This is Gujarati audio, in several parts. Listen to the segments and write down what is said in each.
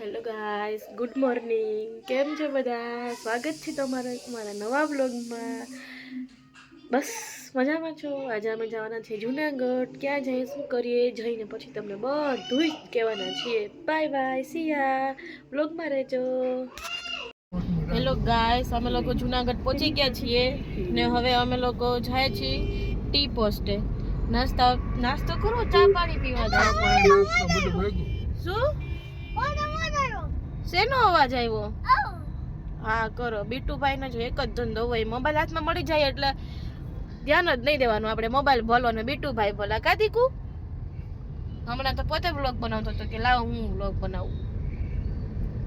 Hello guys good morning. કેમ છે બધા? સ્વાગત છે તમારા મારા નવા બ્લોગમાં બસ મજામાં છો? આજે અમે જવાના છીએ જુનાગઢ. ક્યાં જઈએ શું કરીએ? જઈને પછી તમને બધું જ કહેવાના છીએ. બાય બાય સિયા બ્લોગમાં રહેજો. હેલો ગાઈસ અમે લોકો જુનાગઢ પહોંચી ગયા છીએ ને હવે અમે લોકો જાય છીએ ટી પોસ્ટે. નાસ્તા નાસ્તો કરો? ચા પાણી પીવા જાવ શું? શેનો અવાજ આવ્યો? હા કરો. બીટુભાઈ નો જો એક જ ધંધો હોય મોબાઈલ હાથમાં મળી જાય એટલે ધ્યાન જ નહીં દેવાનું આપણે મોબાઈલ ભલો ને બીટુભાઈ ભલા. કાદીકુ હમણાં તો પોતે બ્લોગ બનાવતો હતો કે લાવ હું બ્લોગ બનાવું.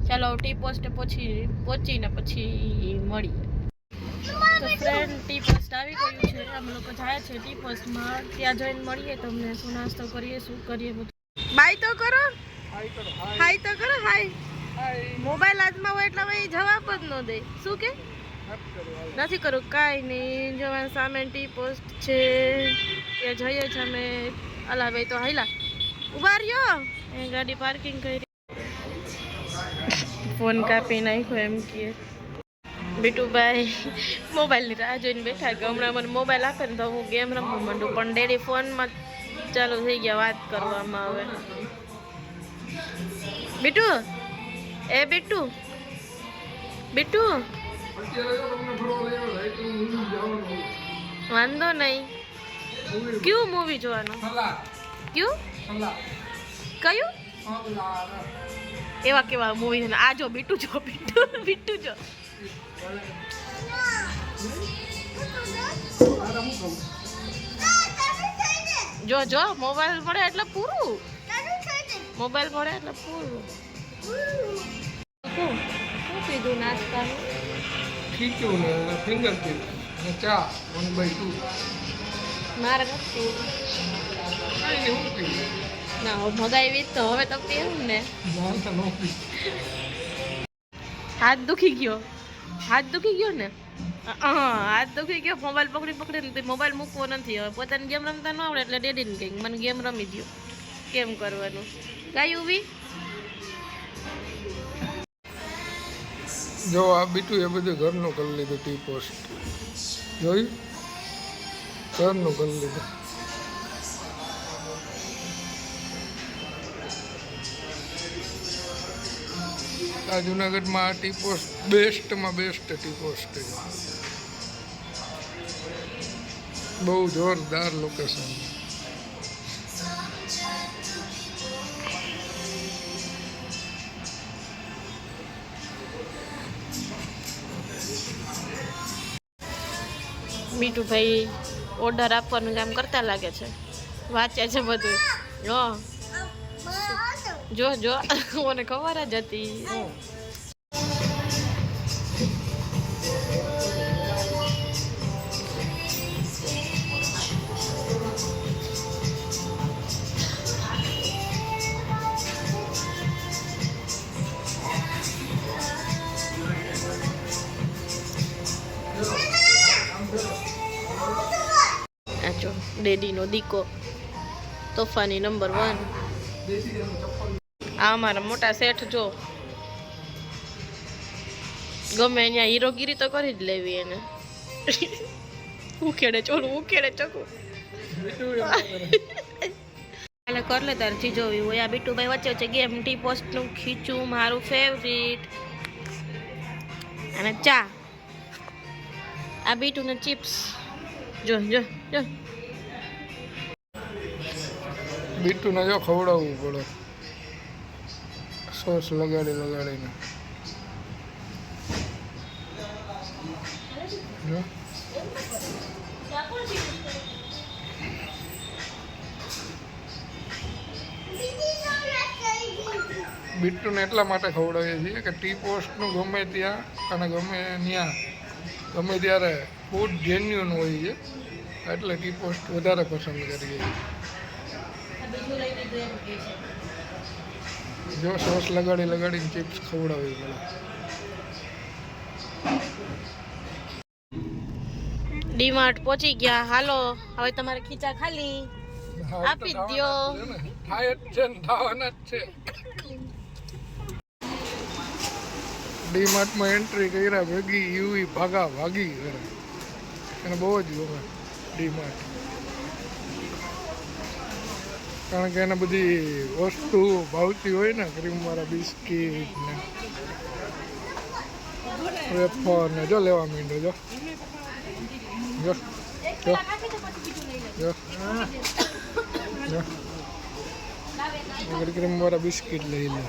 ચાલો ટી પોસ્ટ પછી પહોંચીને પછી મળીએ. તો ફ્રેન્ડ ટી પોસ્ટ આવી ગયું છે. અમે લોકો જાય છે ટી પોસ્ટમાં. ત્યાં જઈને મળીએ તમને શું નાસ્તો કરીએ શું કરીએ બધું. બાય તો કરો. હાય તો કરો. હાય મોબાઈલ હાથમાં હોય એટલે ભાઈ જવાબ જ ન દે. શું કે? નથી કરું. કાંઈ નહીં. જો સામે ટી પોસ્ટ છે. ત્યાં જઈએ છે અમે. અલા ભાઈ તો હાલા ઊભા રહ્યો? એ ગાડી પાર્કિંગ કરી. ફોન કાપી નાખ્યો એમ કે, બીટુભાઈ, મોબાઈલની રાહ જોઈને બેઠા કે હમણાં મને મોબાઈલ આપે ને તો હું ગેમ રમવા માંડું. પણ ડેડી ફોનમાં ચાલુ થઈ ગયા વાત કરવામાં આવે બીટુ એ બિટ્ટુ બિટ્ટુ વાંધો નહીં. કયું મૂવી જોવાનું? કયું? કયું? એવા કેવા મૂવી છે ને? આ જો બીટુ જો બીટુ બિટુ જો. જો જો મોબાઈલ મળે એટલે પૂરું. મોબાઈલ મળે એટલે પૂરું. શું શું કીધું નાસ્તાનું ખીચું ને ફિંગર ટીપ અને ચા વન બાય ટુ મારે નથી કાંઈ નહીં હું પીવું. ના હવે મગાવી તો હવે તો પીવું ને. જાણતા ન પી હાથ દુખી ગયો. હાથ દુખી ગયો ને? હાથ દુખી ગયો મોબાઈલ પકડી પકડી મોબાઈલ મૂકવો નથી. હવે પોતાની ગેમ રમતા ન આવડે એટલે ડેડીને કંઈક. મને ગેમ રમી દો કેમ કરવાનું? ગાયું ઊભી જો આ બીટું એ બધું ઘરનું કરી લીધું, ટી પોસ્ટ. જોયું? ઘરનું કરી લીધું. આ જુનાગઢમાં આ ટી પોસ્ટ બેસ્ટમાં બેસ્ટ ટી પોસ્ટ બહુ જોરદાર લોકેશન મીઠું ભાઈ ઓર્ડર આપવાનું કામ કરતા લાગે છે. વાંચે છે બધું. જો. જો જો. મને ખબર જ હતી. ડેડીનો દીકો. તોફાની નંબર વન આ અમારા મોટા શેઠ જો. ગમે અહીંયા હીરોગીરી તો કરી જ લેવી એને. ઉખેડે ચોલું ઉખેડે ચકું. એટલે કર લે તારે ચીજોવી હોય આ બીટુભાઈ વચ્ચે વચ્ચે ગેમ ટી પોસ્ટનું ખીચું મારું ફેવરિટ અને ચા. આ બીટુને ચિપ્સ જો જો જો. બીટુને જો ખવડાવવું પડે. સોસ લગાડી, લગાડીને. બિટ્ટુને એટલા માટે ખવડાવીએ છીએ કે ટી પોસ્ટનું ગમે ત્યાં અને ગમે ત્યાં ગમે ત્યારે ફૂડ જેન્યુન હોય છે, એટલે ટી પોસ્ટ વધારે પસંદ કરીએ છીએ. જો સોસ લગાડી લગાડીને ચિપ્સ ખવડાવી પડે ડીમાર્ટ પહોંચી ગયા. હાલો હવે તમારે ખીચા ખાલી. આપી દો. થાય જ છે થવાના જ છે ડીમાર્ટમાં એન્ટ્રી કર્યા ભેગી યુવી ભાગા ભાગી. એને બહુ જ ગમે ડીમાર્ટ કારણ કે એને બધી વસ્તુ ભાવતી હોય ને, ક્રીમવાળા બિસ્કીટ ને, વેફર ને, જો લેવા માંડો જો. જો જો જો. જો ક્રીમવાળા બિસ્કીટ લઈ લે.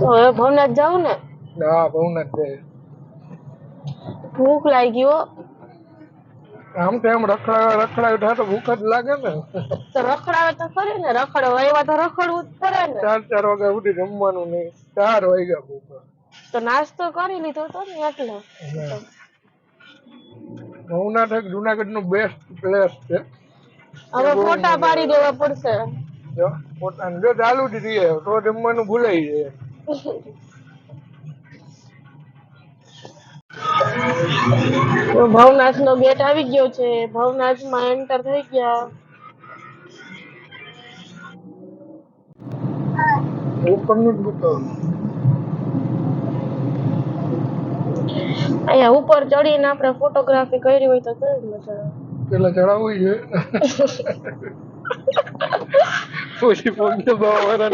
તો હવે ભવનાથ જાવ ને. હા ભવનાથ જાય ભૂખ લાગી હો. આમ તો એમ રખડાવે રખડાવે થાય તો ભૂખ જ લાગે ને. તો રખડાવે તો ખરી ને રખડો એવા તો રખડવું જ પડે ને. ચાર ચાર વાગ્યા સુધી જમવાનું નહીં ચાર વાગ્યા ભૂખ. તો નાસ્તો કરી લીધો તો ને એટલે ભવનાથ એક જુનાગઢનું બેસ્ટ પ્લેસ છે. હવે ફોટા પાડી દેવા પડશે. જો પોતાનું જો ચાલુ જ રહીએ તો જમવાનું ભૂલાઈ જાય. તો ભવનાથ નો ગેટ આવી ગયો છે. ભવનાથમાં એન્ટર થઈ ગયા. અહીંયા ઉપર ચડીને આપણે ફોટોગ્રાફી કરી હોય તો કેવી મજા પેલા ચડાવવું છે પછી ફોન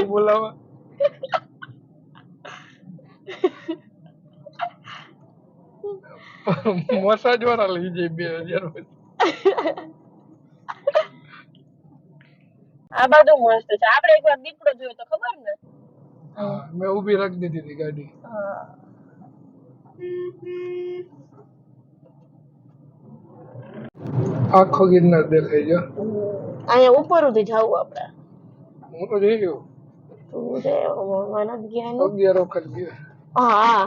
બોલાવા. મસાજ વાળા લઈ જાય બે હજાર આ બધું મસ્ત છે. આપણે એકવાર દીપડો જોયો તો ખબર ને? હા મેં ઊભી રાખી દીધી હતી ગાડી. આખો ગિરનાર દેખાઈ ગયો. અહીંયા ઉપર સુધી જવું આપણે. હું તો જઈ ગયો. તું રે મને જ ગયા અગિયાર વખત ગયો. હા.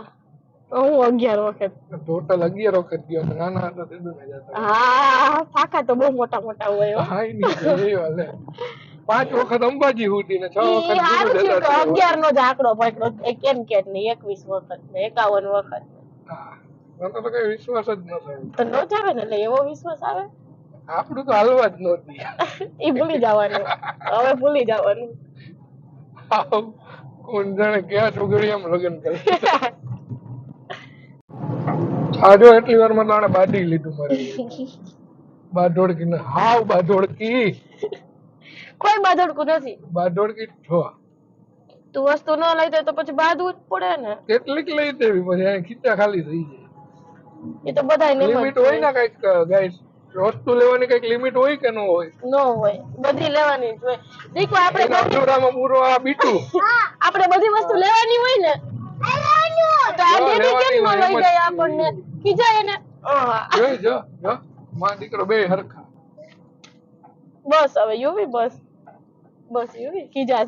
હું અગિયાર વખત. ટોટલ અગિયાર વખત ગયો નાના હતા તે દુને જતા હા ફાકા તો બહુ મોટા મોટા હોય હા. એ નહીં પાંચ વખત અંબાજી સુધી ને છ વખત અગિયાર નો જ આંકડો પકડો એક એમ કે નહીં એકવીસ વખત ને એકાવન વખત. મને તો કઈ વિશ્વાસ જ ન થયો. તો ન જ ને એટલે એવો વિશ્વાસ આવે? આપણું તો હાલવા જ નહોતી એ ભૂલી જવાનું. હવે ભૂલી જવાનું. કોણ જાણે ક્યાં છોકરી આમ લગ્ન કરે. આ જો એટલી વાર મને આણે બાંધી લીધું મારે. બાઢોડકી ને હાવ બાઢોડકી કોઈ બાધડકું નથી. બાઢોડકી છો. તું વસ્તુ ન લઈ દે તો પછી બાંધવું જ પડે ને. કેટલીક લઈ દેવી પછી અહીં ખીચા ખાલી થઈ જાય. એ તો બધા લિમિટ હોય ને કંઈક ગાઈસ? વસ્તુ લેવાની કંઈક લિમિટ હોય કે ન હોય? ન હોય. બધી લેવાની જ હોય. દીકો આપણે બાજુરામાં પૂરો આ બીટું. આપણે બધી વસ્તુ લેવાની હોય ને? તો આ બેબી કેમ ન લઈ જાય આપણને? ખીજાય એને જોઈ જો જો. માં દીકરો બે હરખા. બસ હવે યુવી બસ. બસ યુવી. ખીજા